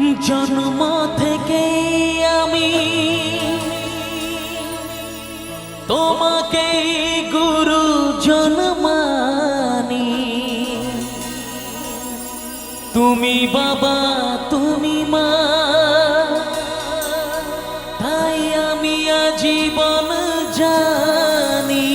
জন্ম থেকে আমি তোমাকে গুরু জন্মানি। তুমি বাবা, তুমি মা, তাই আমি আজীবন জানি।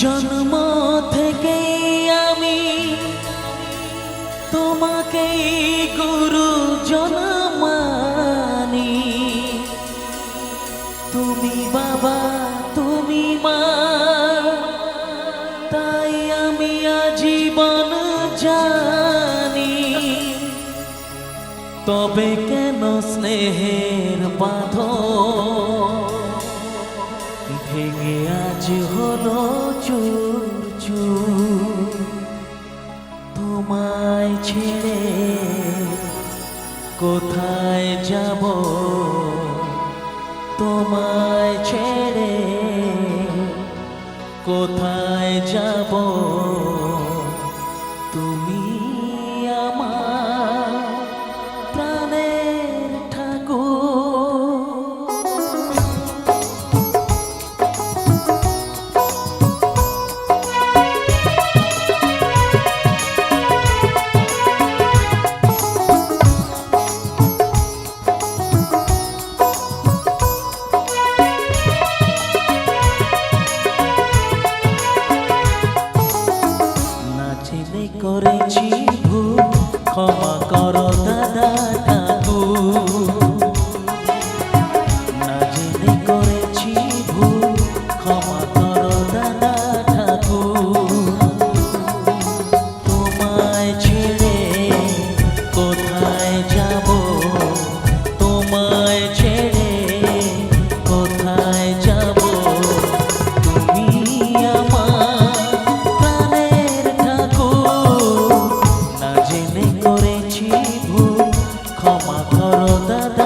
জন্ম থেকে আমি তোমাকে গুরু জন্মানি। তুমি বাবা, তুমি মা, তাই আমি আজীবন জানি। তবে কেন স্নেহের বাঁধ ভেঙে আজ হলো চুর চুর তোমায় ছেড়ে কোথায় যাব? তোমায় ছেড়ে কোথায় যাব? করেছি ভুল। ক্ষমা করো দাদা